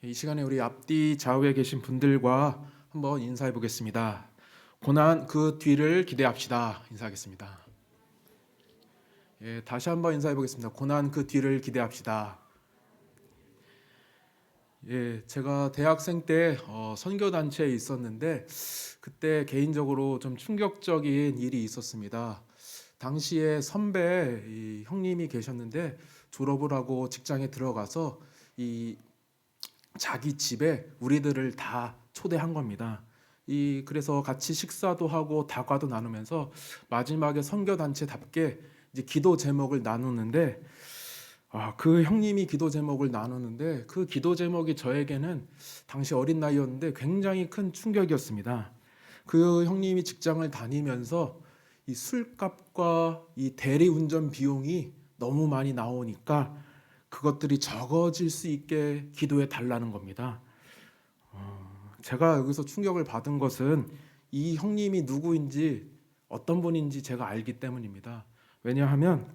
이 시간에 우리 앞뒤 좌우에 계신 분들과 한번 인사해 보겠습니다. 고난 그 뒤를 기대합시다. 인사하겠습니다. 예, 다시 한번 인사해 보겠습니다. 고난 그 뒤를 기대합시다. 예, 제가 대학생 때 어, 선교 단체에 있었는데 그때 개인적으로 좀 충격적인 일이 있었습니다. 당시에 선배 이 형님이 계셨는데 졸업을 하고 직장에 들어가서 이 자기 집에 우리들을 다 초대한 겁니다. 이 그래서 같이 식사도 하고 다과도 나누면서 마지막에 선교 단체답게 이제 기도 제목을 나누는데 아, 그 형님이 기도 제목을 나누는데 그 기도 제목이 저에게는 당시 어린 나이였는데 굉장히 큰 충격이었습니다. 그 형님이 직장을 다니면서 이 술값과 이 대리 운전 비용이 너무 많이 나오니까 그것들이 적어질 수 있게 기도해 달라는 겁니다. 어, 제가 여기서 충격을 받은 것은 이 형님이 누구인지 어떤 분인지 제가 알기 때문입니다. 왜냐하면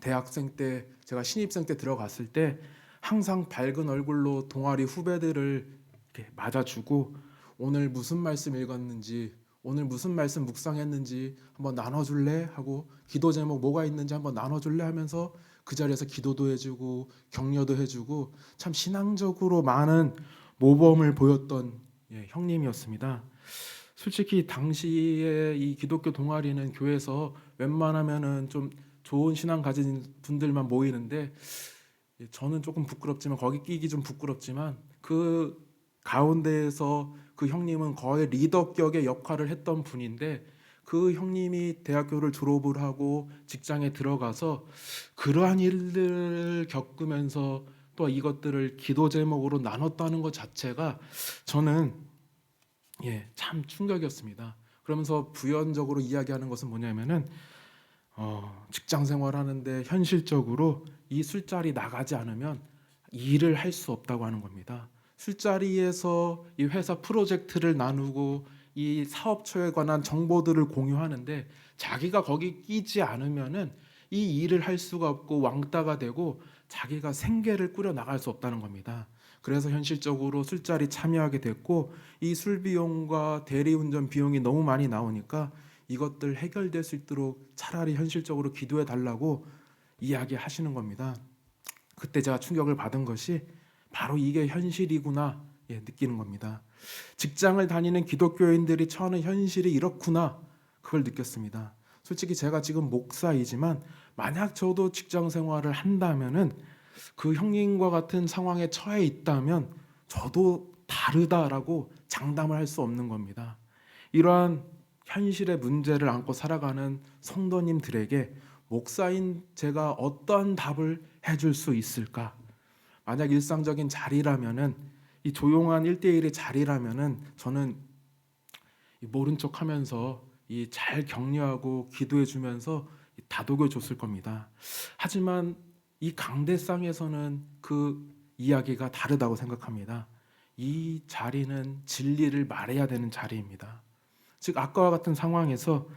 대학생 때 제가 신입생 때 들어갔을 때 항상 밝은 얼굴로 동아리 후배들을 이렇게 맞아주고 오늘 무슨 말씀 읽었는지 오늘 무슨 말씀 묵상했는지 한번 나눠줄래 하고 기도 제목 뭐가 있는지 한번 나눠줄래 하면서 그 자리에서 기도도 해주고 격려도 해주고 참 신앙적으로 많은 모범을 보였던 예, 형님이었습니다. 솔직히 당시에 이 기독교 동아리는 교회에서 웬만하면은 좀 좋은 신앙 가진 분들만 모이는데 예, 저는 조금 부끄럽지만 거기 끼기 좀 부끄럽지만 그 가운데에서 그 형님은 거의 리더격의 역할을 했던 분인데 그 형님이 대학교를 졸업을 하고 직장에 들어가서 그러한 일들을 겪으면서 또 이것들을 기도 제목으로 나눴다는 것 자체가 저는 예, 참 충격이었습니다. 그러면서 부연적으로 이야기하는 것은 뭐냐면은 어, 직장 생활하는데 현실적으로 이 술자리 나가지 않으면 일을 할 수 없다고 하는 겁니다. 술자리에서 이 회사 프로젝트를 나누고 이 사업처에 관한 정보들을 공유하는데 자기가 거기 끼지 않으면은 이 일을 할 수가 없고 왕따가 되고 자기가 생계를 꾸려 나갈 수 없다는 겁니다. 그래서 현실적으로 술자리 참여하게 됐고 이 술 비용과 대리운전 비용이 너무 많이 나오니까 이것들 해결될 수 있도록 차라리 현실적으로 기도해 달라고 이야기하시는 겁니다. 그때 제가 충격을 받은 것이 바로 이게 현실이구나 예, 느끼는 겁니다. 직장을 다니는 기독교인들이 처하는 현실이 이렇구나 그걸 느꼈습니다. 솔직히 제가 지금 목사이지만 만약 저도 직장 생활을 한다면은 그 형님과 같은 상황에 처해 있다면 저도 다르다라고 장담을 할 수 없는 겁니다. 이러한 현실의 문제를 안고 살아가는 성도님들에게 목사인 제가 어떠한 답을 해줄 수 있을까? 만약 일상적인 자리라면은 이 조용한 1대1의 자리라면은 저는 이 모른 척 하면서 이 잘 격려하고 기도해 주면서 다독여 줬을 겁니다. 하지만 이 강대상에서는 그 이야기가 다르다고 생각합니다. 이 자리는 진리를 말해야 되는 자리입니다. 즉 아까와 같은 상황에서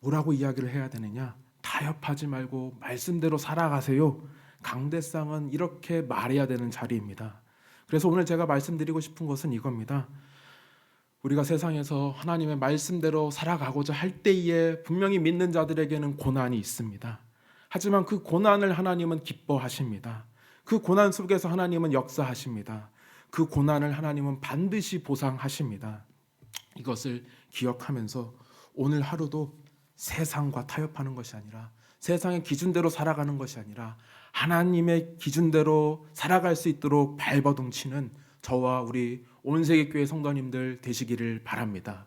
뭐라고 이야기를 해야 되느냐? 타협하지 말고 말씀대로 살아가세요. 강대상은 이렇게 말해야 되는 자리입니다. 그래서 오늘 제가 말씀드리고 싶은 것은 이겁니다. 우리가 세상에서 하나님의 말씀대로 살아가고자 할 때에 분명히 믿는 자들에게는 고난이 있습니다. 하지만 그 고난을 하나님은 기뻐하십니다. 그 고난 속에서 하나님은 역사하십니다. 그 고난을 하나님은 반드시 보상하십니다. 이것을 기억하면서 오늘 하루도 세상과 타협하는 것이 아니라 세상의 기준대로 살아가는 것이 아니라 하나님의 기준대로 살아갈 수 있도록 발버둥치는 저와 우리 온 세계 교회 성도님들 되시기를 바랍니다.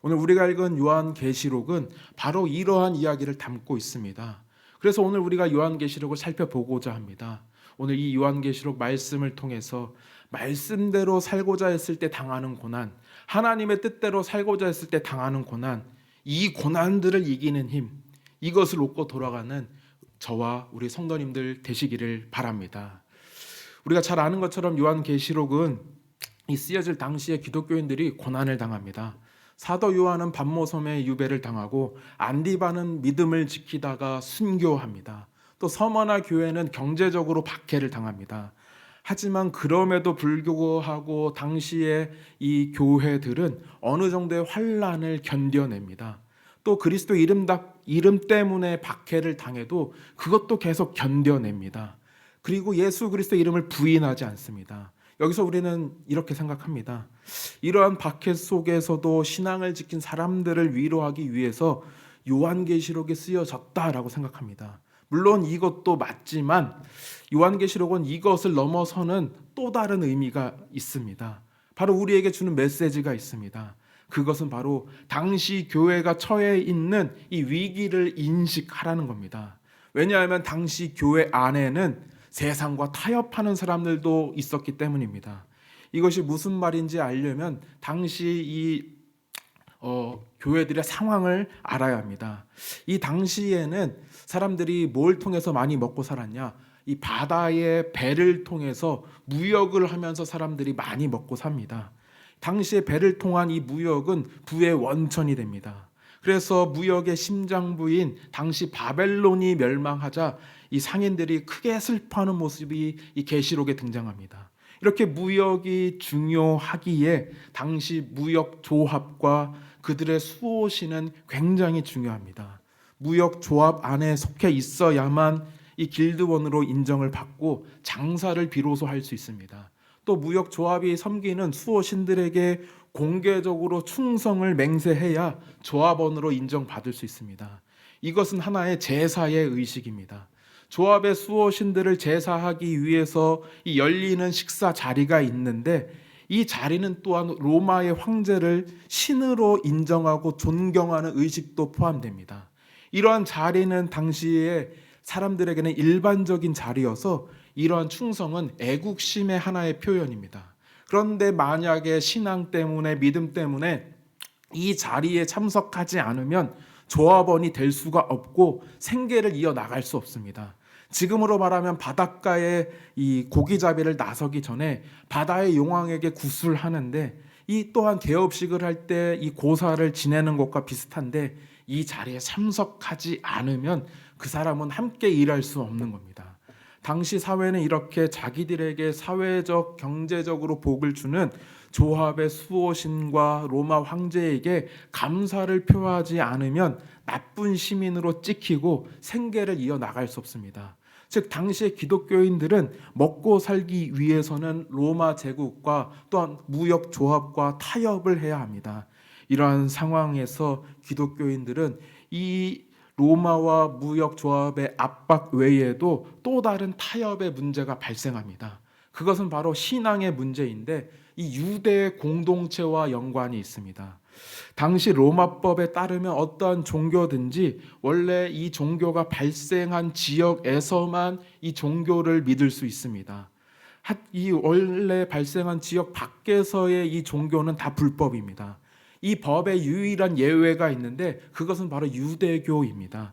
오늘 우리가 읽은 요한 계시록은 바로 이러한 이야기를 담고 있습니다. 그래서 오늘 우리가 요한 계시록을 살펴보고자 합니다. 오늘 이 요한계시록 말씀을 통해서 말씀대로 살고자 했을 때 당하는 고난, 하나님의 뜻대로 살고자 했을 때 당하는 고난, 이 고난들을 이기는 힘, 이것을 놓고 돌아가는 저와 우리 성도님들 되시기를 바랍니다. 우리가 잘 아는 것처럼 요한계시록은 이 쓰여질 당시에 기독교인들이 고난을 당합니다. 사도 요한은 반모섬에 유배를 당하고 안디바는 믿음을 지키다가 순교합니다. 또 서머나 교회는 경제적으로 박해를 당합니다. 하지만 그럼에도 불구하고 당시에 이 교회들은 어느 정도의 환란을 견뎌냅니다. 또 그리스도 이름 다- 이름 때문에 박해를 당해도 그것도 계속 견뎌냅니다. 그리고 예수 그리스도 이름을 부인하지 않습니다. 여기서 우리는 이렇게 생각합니다. 이러한 박해 속에서도 신앙을 지킨 사람들을 위로하기 위해서 요한계시록에 쓰여졌다라고 생각합니다. 물론 이것도 맞지만 요한계시록은 이것을 넘어서는 또 다른 의미가 있습니다. 바로 우리에게 주는 메시지가 있습니다. 그것은 바로 당시 교회가 처해 있는 이 위기를 인식하라는 겁니다. 왜냐하면 당시 교회 안에는 세상과 타협하는 사람들도 있었기 때문입니다. 이것이 무슨 말인지 알려면 당시 이 어, 교회들의 상황을 알아야 합니다. 이 당시에는 사람들이 뭘 통해서 많이 먹고 살았냐? 이 바다의 배를 통해서 무역을 하면서 사람들이 많이 먹고 삽니다. 당시에 배를 통한 이 무역은 부의 원천이 됩니다. 그래서 무역의 심장부인 당시 바벨론이 멸망하자 이 상인들이 크게 슬퍼하는 모습이 이 계시록에 등장합니다. 이렇게 무역이 중요하기에 당시 무역 조합과 그들의 수호신은 굉장히 중요합니다. 무역 조합 안에 속해 있어야만 이 길드원으로 인정을 받고 장사를 비로소 할 수 있습니다. 또 무역 조합이 섬기는 수호신들에게 공개적으로 충성을 맹세해야 조합원으로 인정받을 수 있습니다. 이것은 하나의 제사의 의식입니다. 조합의 수호신들을 제사하기 위해서 이 열리는 식사 자리가 있는데 이 자리는 또한 로마의 황제를 신으로 인정하고 존경하는 의식도 포함됩니다. 이러한 자리는 당시에 사람들에게는 일반적인 자리여서 이러한 충성은 애국심의 하나의 표현입니다. 그런데 만약에 신앙 때문에 믿음 때문에 이 자리에 참석하지 않으면 조합원이 될 수가 없고 생계를 이어 나갈 수 없습니다. 지금으로 말하면 바닷가에 이 고기잡이를 나서기 전에 바다의 용왕에게 구슬 하는데 이 또한 개업식을 할 때 이 고사를 지내는 것과 비슷한데 이 자리에 참석하지 않으면 그 사람은 함께 일할 수 없는 겁니다. 당시 사회는 이렇게 자기들에게 사회적 경제적으로 복을 주는 조합의 수호신과 로마 황제에게 감사를 표하지 않으면 나쁜 시민으로 찍히고 생계를 이어 나갈 수 없습니다. 즉 당시의 기독교인들은 먹고 살기 위해서는 로마 제국과 또한 무역 조합과 타협을 해야 합니다. 이러한 상황에서 기독교인들은 이 로마와 무역 조합의 압박 외에도 또 다른 타협의 문제가 발생합니다. 그것은 바로 신앙의 문제인데 이 유대 공동체와 연관이 있습니다. 당시 로마법에 따르면 어떠한 종교든지 원래 이 종교가 발생한 지역에서만 이 종교를 믿을 수 있습니다. 하- 이 원래 발생한 지역 밖에서의 이 종교는 다 불법입니다. 이 법에 유일한 예외가 있는데 그것은 바로 유대교입니다.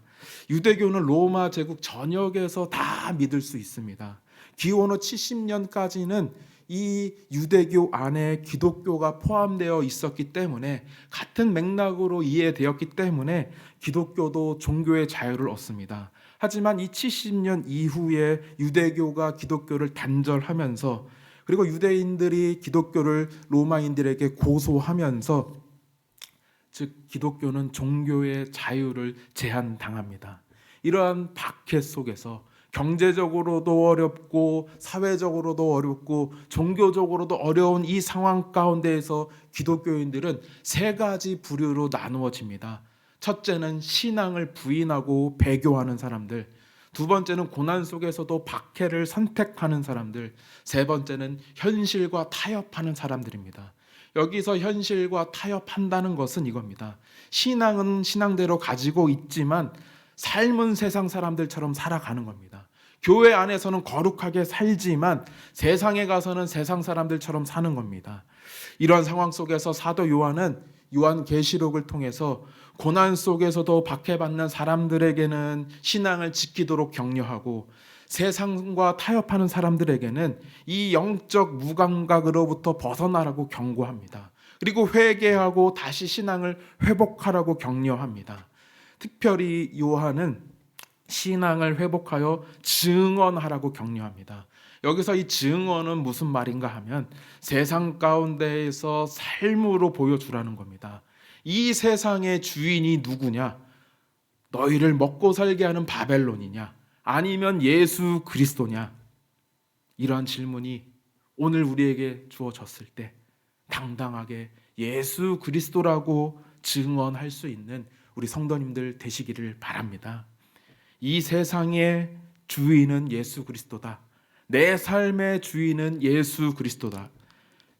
유대교는 로마 제국 전역에서 다 믿을 수 있습니다. 기원 후 70년까지는 이 유대교 안에 기독교가 포함되어 있었기 때문에 같은 맥락으로 이해되었기 때문에 기독교도 종교의 자유를 얻습니다. 하지만 이 70년 이후에 유대교가 기독교를 단절하면서 그리고 유대인들이 기독교를 로마인들에게 고소하면서 즉 기독교는 종교의 자유를 제한당합니다. 이러한 박해 속에서 경제적으로도 어렵고 사회적으로도 어렵고 종교적으로도 어려운 이 상황 가운데에서 기독교인들은 세 가지 부류로 나누어집니다. 첫째는 신앙을 부인하고 배교하는 사람들, 두 번째는 고난 속에서도 박해를 선택하는 사람들, 세 번째는 현실과 타협하는 사람들입니다. 여기서 현실과 타협한다는 것은 이겁니다. 신앙은 신앙대로 가지고 있지만 삶은 세상 사람들처럼 살아가는 겁니다. 교회 안에서는 거룩하게 살지만 세상에 가서는 세상 사람들처럼 사는 겁니다. 이런 상황 속에서 사도 요한은 요한 계시록을 통해서 고난 속에서도 박해받는 사람들에게는 신앙을 지키도록 격려하고 세상과 타협하는 사람들에게는 이 영적 무감각으로부터 벗어나라고 경고합니다. 그리고 회개하고 다시 신앙을 회복하라고 격려합니다. 특별히 요한은 신앙을 회복하여 증언하라고 격려합니다. 여기서 이 증언은 무슨 말인가 하면 세상 가운데에서 삶으로 보여주라는 겁니다. 이 세상의 주인이 누구냐? 너희를 먹고 살게 하는 바벨론이냐? 아니면 예수 그리스도냐? 이러한 질문이 오늘 우리에게 주어졌을 때 당당하게 예수 그리스도라고 증언할 수 있는 우리 성도님들 되시기를 바랍니다. 이 세상의 주인은 예수 그리스도다. 내 삶의 주인은 예수 그리스도다.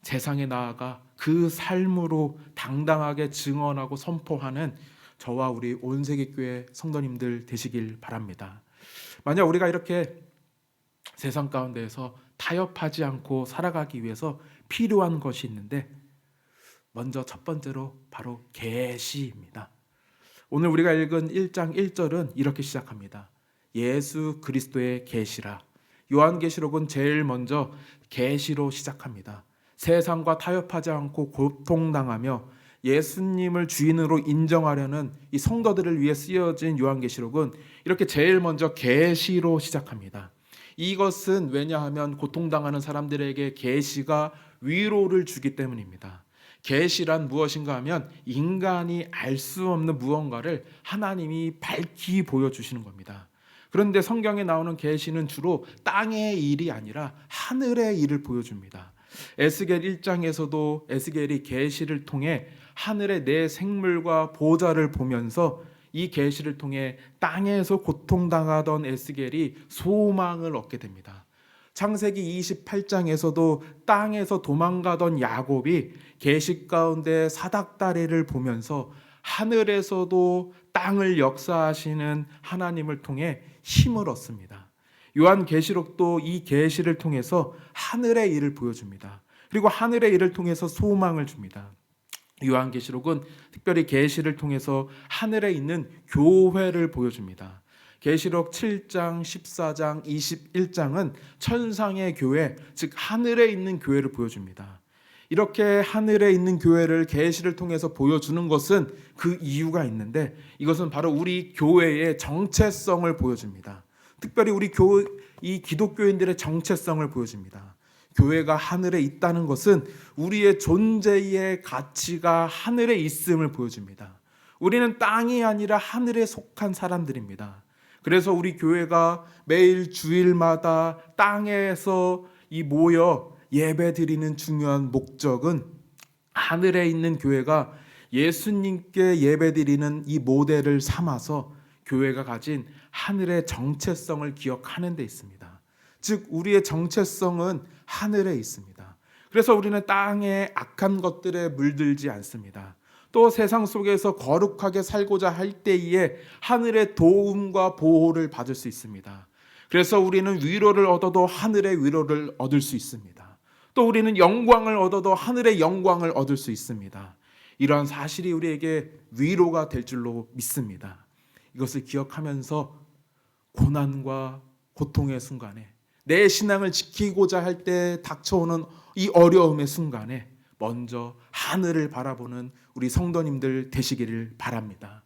세상에 나아가 그 삶으로 당당하게 증언하고 선포하는 저와 우리 온 세계 교회 성도님들 되시길 바랍니다. 만약 우리가 이렇게 세상 가운데에서 타협하지 않고 살아가기 위해서 필요한 것이 있는데 먼저 첫 번째로 바로 계시입니다. 오늘 우리가 읽은 1장 1절은 이렇게 시작합니다. 예수 그리스도의 계시라. 요한계시록은 제일 먼저 계시로 시작합니다. 세상과 타협하지 않고 고통당하며 예수님을 주인으로 인정하려는 이 성도들을 위해 쓰여진 요한계시록은 이렇게 제일 먼저 계시로 시작합니다. 이것은 왜냐하면 고통당하는 사람들에게 계시가 위로를 주기 때문입니다. 계시란 무엇인가 하면 인간이 알 수 없는 무언가를 하나님이 밝히 보여주시는 겁니다. 그런데 성경에 나오는 계시는 주로 땅의 일이 아니라 하늘의 일을 보여줍니다. 에스겔 1장에서도 에스겔이 계시를 통해 하늘의 내 생물과 보좌를 보면서 이 계시를 통해 땅에서 고통당하던 에스겔이 소망을 얻게 됩니다. 창세기 28장에서도 땅에서 도망가던 야곱이 계시 가운데 사닥다리를 보면서 하늘에서도 땅을 역사하시는 하나님을 통해 힘을 얻습니다. 요한 계시록도 이 계시를 통해서 하늘의 일을 보여줍니다. 그리고 하늘의 일을 통해서 소망을 줍니다. 요한계시록은 특별히 계시를 통해서 하늘에 있는 교회를 보여줍니다. 계시록 7장, 14장, 21장은 천상의 교회, 즉 하늘에 있는 교회를 보여줍니다. 이렇게 하늘에 있는 교회를 계시를 통해서 보여주는 것은 그 이유가 있는데 이것은 바로 우리 교회의 정체성을 보여줍니다. 특별히 우리 교, 이 기독교인들의 정체성을 보여줍니다. 교회가 하늘에 있다는 것은 우리의 존재의 가치가 하늘에 있음을 보여줍니다. 우리는 땅이 아니라 하늘에 속한 사람들입니다. 그래서 우리 교회가 매일 주일마다 땅에서 이 모여 예배 드리는 중요한 목적은 하늘에 있는 교회가 예수님께 예배 드리는 이 모델을 삼아서 교회가 가진 하늘의 정체성을 기억하는 데 있습니다. 즉 우리의 정체성은 하늘에 있습니다. 그래서 우리는 땅의 악한 것들에 물들지 않습니다. 또 세상 속에서 거룩하게 살고자 할 때에 하늘의 도움과 보호를 받을 수 있습니다. 그래서 우리는 위로를 얻어도 하늘의 위로를 얻을 수 있습니다. 또 우리는 영광을 얻어도 하늘의 영광을 얻을 수 있습니다. 이러한 사실이 우리에게 위로가 될 줄로 믿습니다. 이것을 기억하면서 고난과 고통의 순간에 내 신앙을 지키고자 할 때 닥쳐오는 이 어려움의 순간에 먼저 하늘을 바라보는 우리 성도님들 되시기를 바랍니다.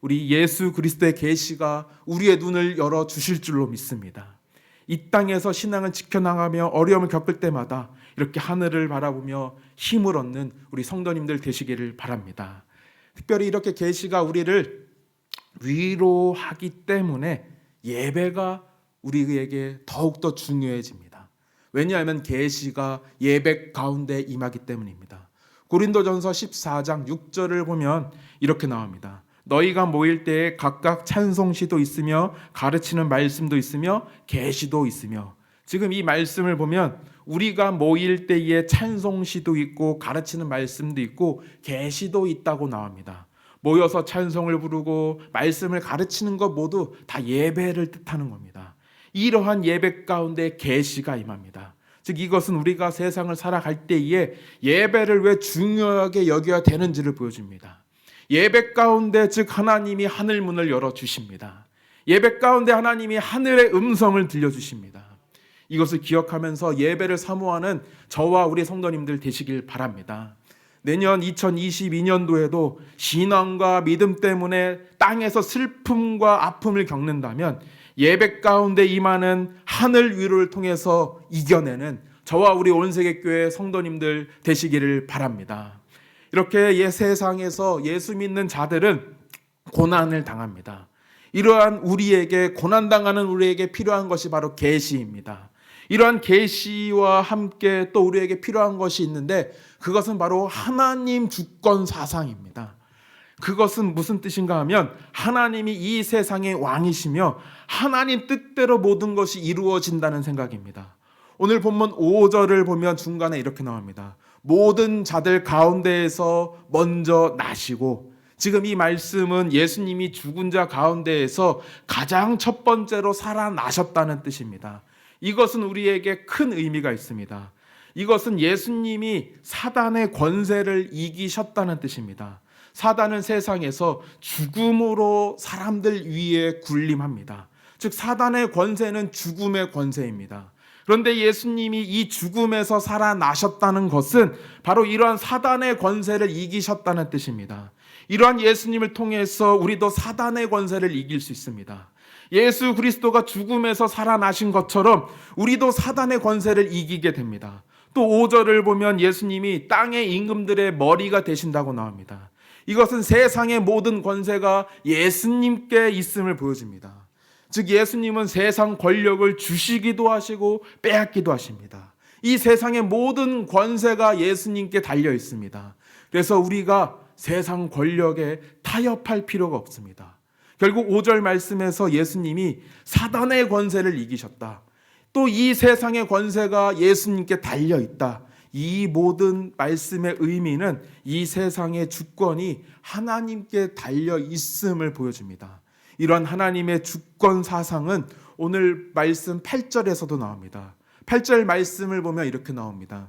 우리 예수 그리스도의 계시가 우리의 눈을 열어 주실 줄로 믿습니다. 이 땅에서 신앙을 지켜나가며 어려움을 겪을 때마다 이렇게 하늘을 바라보며 힘을 얻는 우리 성도님들 되시기를 바랍니다. 특별히 이렇게 계시가 우리를 위로하기 때문에 예배가 우리에게 더욱더 중요해집니다. 왜냐하면 계시가 예배 가운데 임하기 때문입니다. 고린도전서 14장 6절을 보면 이렇게 나옵니다. 너희가 모일 때에 각각 찬송시도 있으며 가르치는 말씀도 있으며 계시도 있으며 지금 이 말씀을 보면 우리가 모일 때에 찬송시도 있고 가르치는 말씀도 있고 계시도 있다고 나옵니다. 모여서 찬송을 부르고 말씀을 가르치는 것 모두 다 예배를 뜻하는 겁니다. 이러한 예배 가운데 계시가 임합니다. 즉 이것은 우리가 세상을 살아갈 때에 예배를 왜 중요하게 여겨야 되는지를 보여줍니다. 예배 가운데 즉 하나님이 하늘 문을 열어 주십니다. 예배 가운데 하나님이 하늘의 음성을 들려 주십니다. 이것을 기억하면서 예배를 사모하는 저와 우리 성도님들 되시길 바랍니다. 내년 2022년도에도 신앙과 믿음 때문에 땅에서 슬픔과 아픔을 겪는다면 예배 가운데 임하는 하늘 위로를 통해서 이겨내는 저와 우리 온 세계 교회 성도님들 되시기를 바랍니다. 이렇게 예 세상에서 예수 믿는 자들은 고난을 당합니다. 이러한 우리에게 고난 당하는 우리에게 필요한 것이 바로 계시입니다. 이러한 계시와 함께 또 우리에게 필요한 것이 있는데 그것은 바로 하나님 주권 사상입니다. 그것은 무슨 뜻인가 하면 하나님이 이 세상의 왕이시며 하나님 뜻대로 모든 것이 이루어진다는 생각입니다. 오늘 본문 5절을 보면 중간에 이렇게 나옵니다. 모든 자들 가운데에서 먼저 나시고 지금 이 말씀은 예수님이 죽은 자 가운데에서 가장 첫 번째로 살아나셨다는 뜻입니다. 이것은 우리에게 큰 의미가 있습니다. 이것은 예수님이 사단의 권세를 이기셨다는 뜻입니다. 사단은 세상에서 죽음으로 사람들 위에 군림합니다. 즉 사단의 권세는 죽음의 권세입니다. 그런데 예수님이 이 죽음에서 살아나셨다는 것은 바로 이러한 사단의 권세를 이기셨다는 뜻입니다. 이러한 예수님을 통해서 우리도 사단의 권세를 이길 수 있습니다. 예수 그리스도가 죽음에서 살아나신 것처럼 우리도 사단의 권세를 이기게 됩니다. 또 5절을 보면 예수님이 땅의 임금들의 머리가 되신다고 나옵니다. 이것은 세상의 모든 권세가 예수님께 있음을 보여줍니다. 즉 예수님은 세상 권력을 주시기도 하시고 빼앗기도 하십니다. 이 세상의 모든 권세가 예수님께 달려 있습니다. 그래서 우리가 세상 권력에 타협할 필요가 없습니다. 결국 5절 말씀에서 예수님이 사단의 권세를 이기셨다. 또 이 세상의 권세가 예수님께 달려 있다. 이 모든 말씀의 의미는 이 세상의 주권이 하나님께 달려 있음을 보여줍니다. 이런 하나님의 주권 사상은 오늘 말씀 8절에서도 나옵니다. 8절 말씀을 보면 이렇게 나옵니다.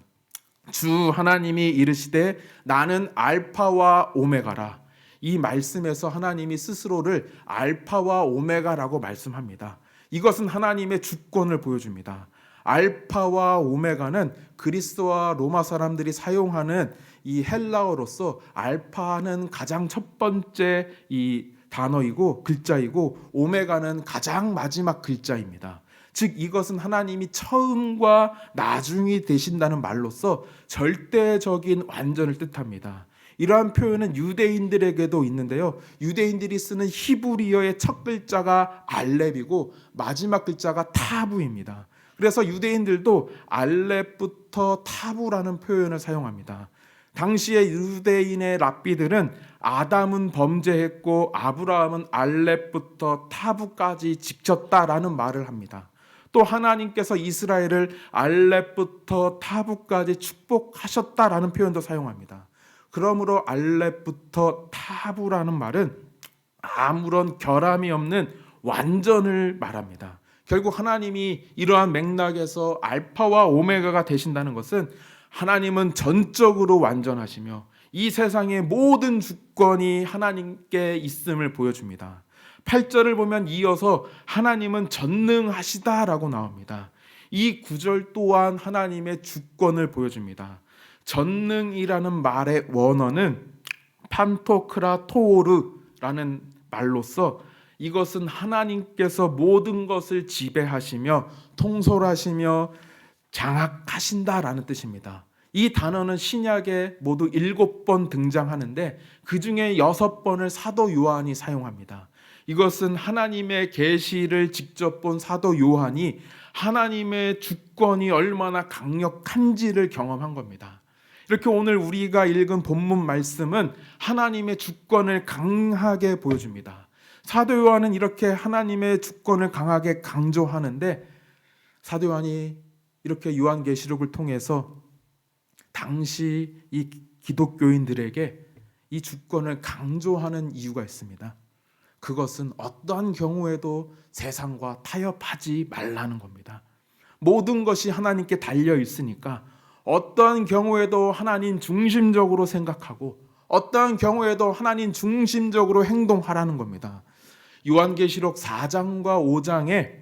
주 하나님이 이르시되 나는 알파와 오메가라. 이 말씀에서 하나님이 스스로를 알파와 오메가라고 말씀합니다. 이것은 하나님의 주권을 보여줍니다. 알파와 오메가는 그리스와 로마 사람들이 사용하는 이 헬라어로서 알파는 가장 첫 번째 이 단어이고 글자이고 오메가는 가장 마지막 글자입니다. 즉 이것은 하나님이 처음과 나중이 되신다는 말로서 절대적인 완전을 뜻합니다. 이러한 표현은 유대인들에게도 있는데요. 유대인들이 쓰는 히브리어의 첫 글자가 알렙이고 마지막 글자가 타부입니다. 그래서 유대인들도 알렙부터 타부라는 표현을 사용합니다. 당시의 유대인의 랍비들은 아담은 범죄했고 아브라함은 알렙부터 타부까지 지켰다라는 말을 합니다. 또 하나님께서 이스라엘을 알렙부터 타부까지 축복하셨다라는 표현도 사용합니다. 그러므로 알렙부터 타부라는 말은 아무런 결함이 없는 완전을 말합니다. 결국 하나님이 이러한 맥락에서 알파와 오메가가 되신다는 것은 하나님은 전적으로 완전하시며 이 세상의 모든 주권이 하나님께 있음을 보여줍니다. 8절을 보면 이어서 하나님은 전능하시다라고 나옵니다. 이 구절 또한 하나님의 주권을 보여줍니다. 전능이라는 말의 원어는 판토크라 토르라는 말로서 이것은 하나님께서 모든 것을 지배하시며 통솔하시며 장악하신다라는 뜻입니다. 이 단어는 신약에 모두 일곱 번 등장하는데 그 중에 여섯 번을 사도 요한이 사용합니다. 이것은 하나님의 계시를 직접 본 사도 요한이 하나님의 주권이 얼마나 강력한지를 경험한 겁니다. 이렇게 오늘 우리가 읽은 본문 말씀은 하나님의 주권을 강하게 보여줍니다. 사도 요한은 이렇게 하나님의 주권을 강하게 강조하는데 사도 요한이 이렇게 요한계시록을 통해서 당시 이 기독교인들에게 이 주권을 강조하는 이유가 있습니다. 그것은 어떠한 경우에도 세상과 타협하지 말라는 겁니다. 모든 것이 하나님께 달려 있으니까 어떠한 경우에도 하나님 중심적으로 생각하고 어떠한 경우에도 하나님 중심적으로 행동하라는 겁니다. 요한계시록 4장과 5장에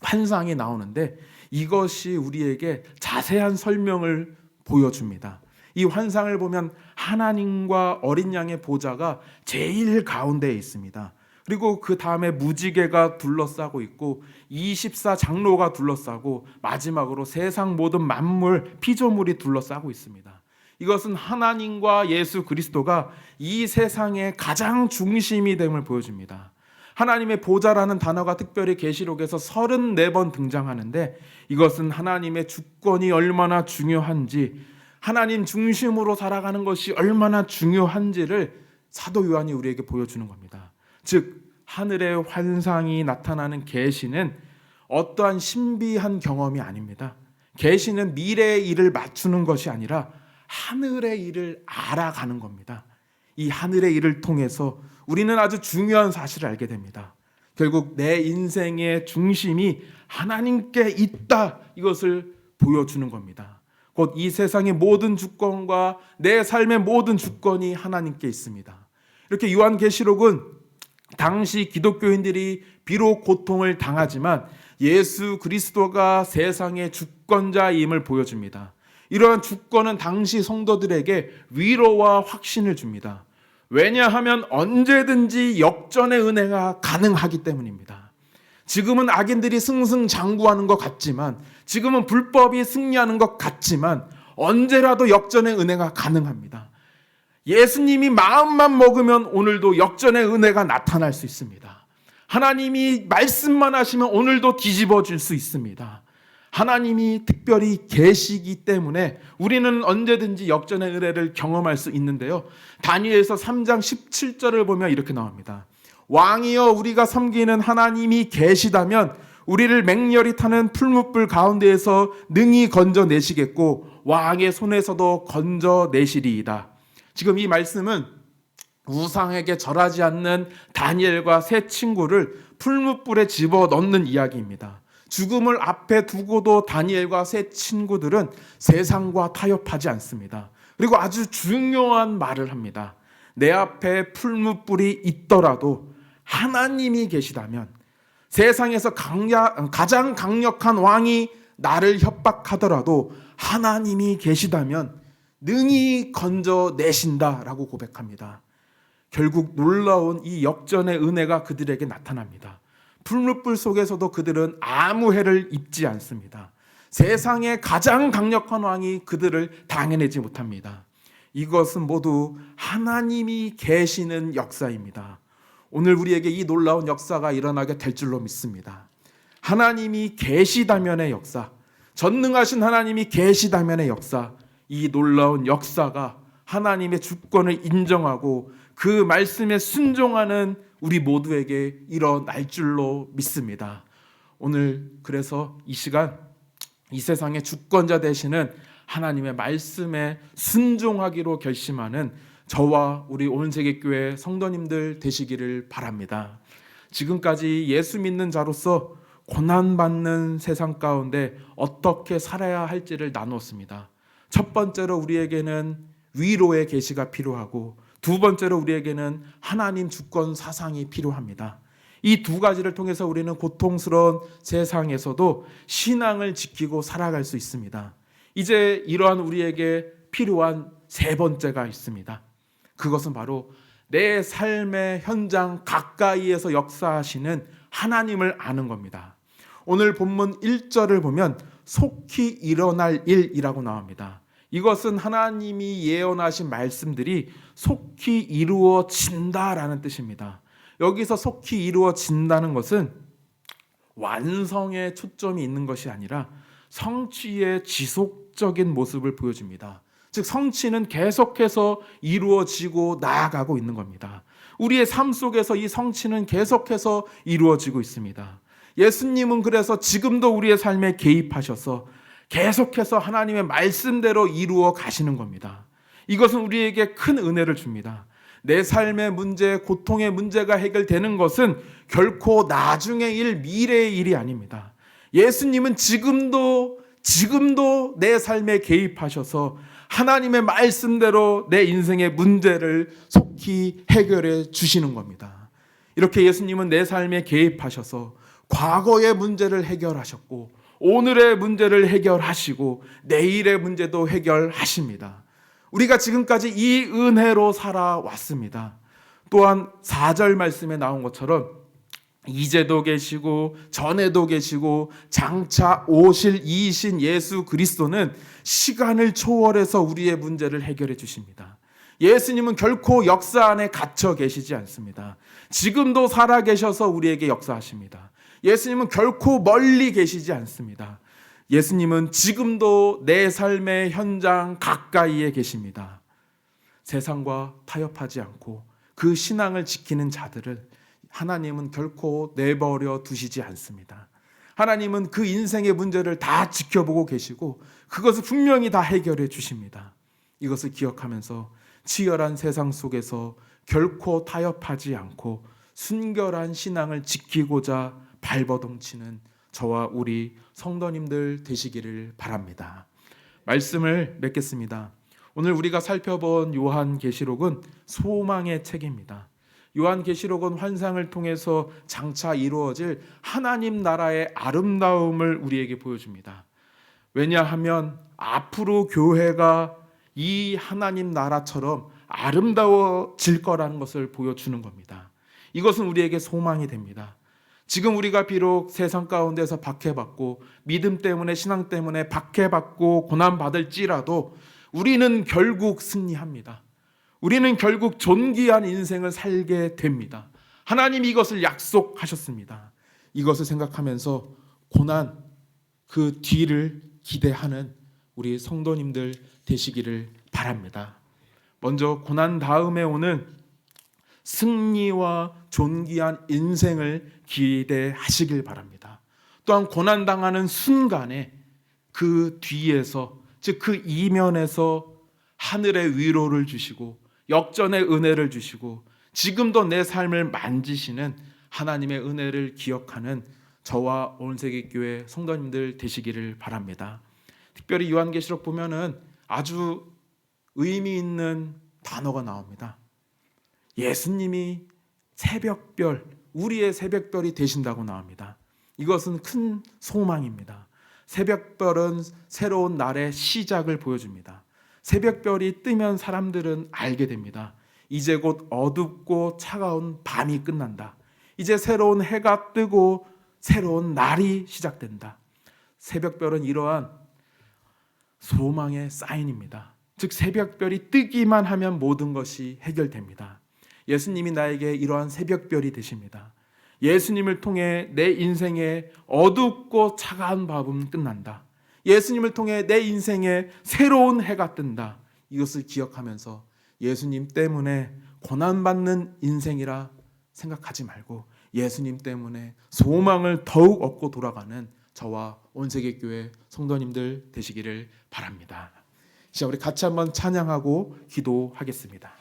환상이 나오는데 이것이 우리에게 자세한 설명을 보여줍니다. 이 환상을 보면 하나님과 어린 양의 보좌가 제일 가운데에 있습니다. 그리고 그 다음에 무지개가 둘러싸고 있고 24 장로가 둘러싸고 마지막으로 세상 모든 만물 피조물이 둘러싸고 있습니다. 이것은 하나님과 예수 그리스도가 이 세상의 가장 중심이 됨을 보여줍니다. 하나님의 보좌라는 단어가 특별히 계시록에서 34번 등장하는데 이것은 하나님의 주권이 얼마나 중요한지 하나님 중심으로 살아가는 것이 얼마나 중요한지를 사도 요한이 우리에게 보여주는 겁니다. 즉 하늘의 환상이 나타나는 계시는 어떠한 신비한 경험이 아닙니다. 계시는 미래의 일을 맞추는 것이 아니라 하늘의 일을 알아가는 겁니다. 이 하늘의 일을 통해서 우리는 아주 중요한 사실을 알게 됩니다. 결국 내 인생의 중심이 하나님께 있다 이것을 보여주는 겁니다. 곧 이 세상의 모든 주권과 내 삶의 모든 주권이 하나님께 있습니다. 이렇게 요한계시록은 당시 기독교인들이 비록 고통을 당하지만 예수 그리스도가 세상의 주권자임을 보여줍니다. 이러한 주권은 당시 성도들에게 위로와 확신을 줍니다. 왜냐하면 언제든지 역전의 은혜가 가능하기 때문입니다. 지금은 악인들이 승승장구하는 것 같지만, 지금은 불법이 승리하는 것 같지만, 언제라도 역전의 은혜가 가능합니다. 예수님이 마음만 먹으면 오늘도 역전의 은혜가 나타날 수 있습니다. 하나님이 말씀만 하시면 오늘도 뒤집어 줄수 있습니다. 하나님이 특별히 계시기 때문에 우리는 언제든지 역전의 은혜를 경험할 수 있는데요. 다니엘서 3장 17절을 보면 이렇게 나옵니다. 왕이여 우리가 섬기는 하나님이 계시다면 우리를 맹렬히 타는 풀무불 가운데에서 능히 건져내시겠고 왕의 손에서도 건져내시리이다. 지금 이 말씀은 우상에게 절하지 않는 다니엘과 세 친구를 풀무불에 집어 넣는 이야기입니다. 죽음을 앞에 두고도 다니엘과 세 친구들은 세상과 타협하지 않습니다. 그리고 아주 중요한 말을 합니다. 내 앞에 풀무불이 있더라도 하나님이 계시다면 세상에서 강야, 가장 강력한 왕이 나를 협박하더라도 하나님이 계시다면 능히 건져내신다라고 고백합니다. 결국 놀라운 이 역전의 은혜가 그들에게 나타납니다. 풀무불 속에서도 그들은 아무 해를 입지 않습니다. 세상의 가장 강력한 왕이 그들을 당해내지 못합니다. 이것은 모두 하나님이 계시는 역사입니다. 오늘 우리에게 이 놀라운 역사가 일어나게 될 줄로 믿습니다. 하나님이 계시다면의 역사, 전능하신 하나님이 계시다면의 역사, 이 놀라운 역사가 하나님의 주권을 인정하고 그 말씀에 순종하는 우리 모두에게 일어날 줄로 믿습니다. 오늘 그래서 이 시간 이 세상의 주권자 되시는 하나님의 말씀에 순종하기로 결심하는 저와 우리 온 세계 교회 성도님들 되시기를 바랍니다. 지금까지 예수 믿는 자로서 고난받는 세상 가운데 어떻게 살아야 할지를 나누었습니다. 첫 번째로 우리에게는 위로의 계시가 필요하고 두 번째로 우리에게는 하나님 주권 사상이 필요합니다. 이 두 가지를 통해서 우리는 고통스러운 세상에서도 신앙을 지키고 살아갈 수 있습니다. 이제 이러한 우리에게 필요한 세 번째가 있습니다. 그것은 바로 내 삶의 현장 가까이에서 역사하시는 하나님을 아는 겁니다. 오늘 본문 1절을 보면 속히 일어날 일이라고 나옵니다. 이것은 하나님이 예언하신 말씀들이 속히 이루어진다라는 뜻입니다. 여기서 속히 이루어진다는 것은 완성에 초점이 있는 것이 아니라 성취의 지속적인 모습을 보여줍니다. 즉 성취는 계속해서 이루어지고 나아가고 있는 겁니다. 우리의 삶 속에서 이 성취는 계속해서 이루어지고 있습니다. 예수님은 그래서 지금도 우리의 삶에 개입하셔서 계속해서 하나님의 말씀대로 이루어 가시는 겁니다. 이것은 우리에게 큰 은혜를 줍니다. 내 삶의 문제, 고통의 문제가 해결되는 것은 결코 나중의 일, 미래의 일이 아닙니다. 예수님은 지금도, 지금도 내 삶에 개입하셔서 하나님의 말씀대로 내 인생의 문제를 속히 해결해 주시는 겁니다. 이렇게 예수님은 내 삶에 개입하셔서 과거의 문제를 해결하셨고, 오늘의 문제를 해결하시고 내일의 문제도 해결하십니다. 우리가 지금까지 이 은혜로 살아왔습니다. 또한 4절 말씀에 나온 것처럼 이제도 계시고 전에도 계시고 장차 오실 이이신 예수 그리스도는 시간을 초월해서 우리의 문제를 해결해 주십니다. 예수님은 결코 역사 안에 갇혀 계시지 않습니다. 지금도 살아 계셔서 우리에게 역사하십니다. 예수님은 결코 멀리 계시지 않습니다. 예수님은 지금도 내 삶의 현장 가까이에 계십니다. 세상과 타협하지 않고 그 신앙을 지키는 자들을 하나님은 결코 내버려 두시지 않습니다. 하나님은 그 인생의 문제를 다 지켜보고 계시고 그것을 분명히 다 해결해 주십니다. 이것을 기억하면서 치열한 세상 속에서 결코 타협하지 않고 순결한 신앙을 지키고자 발버둥치는 저와 우리 성도님들 되시기를 바랍니다. 말씀을 맺겠습니다. 오늘 우리가 살펴본 요한계시록은 소망의 책입니다. 요한계시록은 환상을 통해서 장차 이루어질 하나님 나라의 아름다움을 우리에게 보여줍니다. 왜냐하면 앞으로 교회가 이 하나님 나라처럼 아름다워질 거라는 것을 보여주는 겁니다. 이것은 우리에게 소망이 됩니다. 지금 우리가 비록 세상 가운데서 박해받고 믿음 때문에 신앙 때문에 박해받고 고난받을지라도 우리는 결국 승리합니다. 우리는 결국 존귀한 인생을 살게 됩니다. 하나님 이것을 약속하셨습니다. 이것을 생각하면서 고난 그 뒤를 기대하는 우리 성도님들 되시기를 바랍니다. 먼저 고난 다음에 오는 승리와 존귀한 인생을 기대하시길 바랍니다. 또한 고난 당하는 순간에 그 뒤에서 즉 그 이면에서 하늘의 위로를 주시고 역전의 은혜를 주시고 지금도 내 삶을 만지시는 하나님의 은혜를 기억하는 저와 온 세계 교회 성도님들 되시기를 바랍니다. 특별히 요한계시록 보면은 아주 의미 있는 단어가 나옵니다. 예수님이 새벽별 우리의 새벽별이 되신다고 나옵니다. 이것은 큰 소망입니다. 새벽별은 새로운 날의 시작을 보여줍니다. 새벽별이 뜨면 사람들은 알게 됩니다. 이제 곧 어둡고 차가운 밤이 끝난다. 이제 새로운 해가 뜨고 새로운 날이 시작된다. 새벽별은 이러한 소망의 사인입니다. 즉 새벽별이 뜨기만 하면 모든 것이 해결됩니다. 예수님이 나에게 이러한 새벽별이 되십니다. 예수님을 통해 내 인생의 어둡고 차가운 밤은 끝난다. 예수님을 통해 내 인생에 새로운 해가 뜬다. 이것을 기억하면서 예수님 때문에 고난받는 인생이라 생각하지 말고 예수님 때문에 소망을 더욱 얻고 돌아가는 저와 온 세계 교회 성도님들 되시기를 바랍니다. 자, 우리 같이 한번 찬양하고 기도하겠습니다.